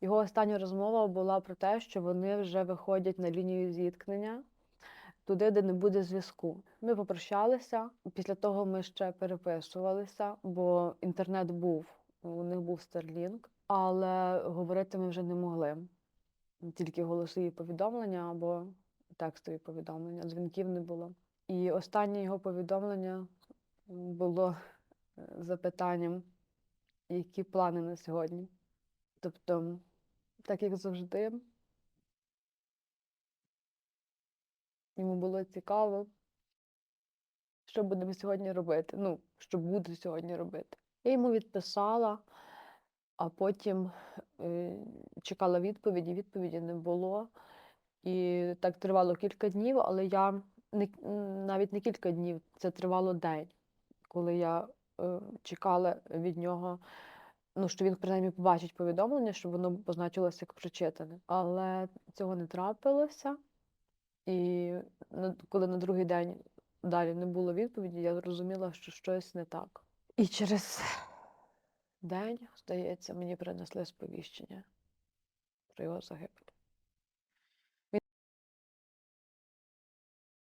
Його остання розмова була про те, що вони вже виходять на лінію зіткнення туди, де не буде зв'язку. Ми попрощалися. Після того ми ще переписувалися, бо інтернет був, у них був Starlink, але говорити ми вже не могли. Тільки голосові повідомлення або текстові повідомлення, дзвінків не було. І останнє його повідомлення було е, запитанням, які плани на сьогодні. Тобто, так як завжди, йому було цікаво, що будемо сьогодні робити. Ну, що буду сьогодні робити. Я йому відписала, а потім е, чекала відповіді, відповіді не було. І так тривало кілька днів, але я не, навіть не кілька днів, це тривало день, коли я е, чекала від нього, ну, що він принаймні побачить повідомлення, щоб воно позначилося як прочитане. Але цього не трапилося. І коли на другий день далі не було відповіді, я зрозуміла, що щось не так. І через день, здається, мені принесли сповіщення про його загибель.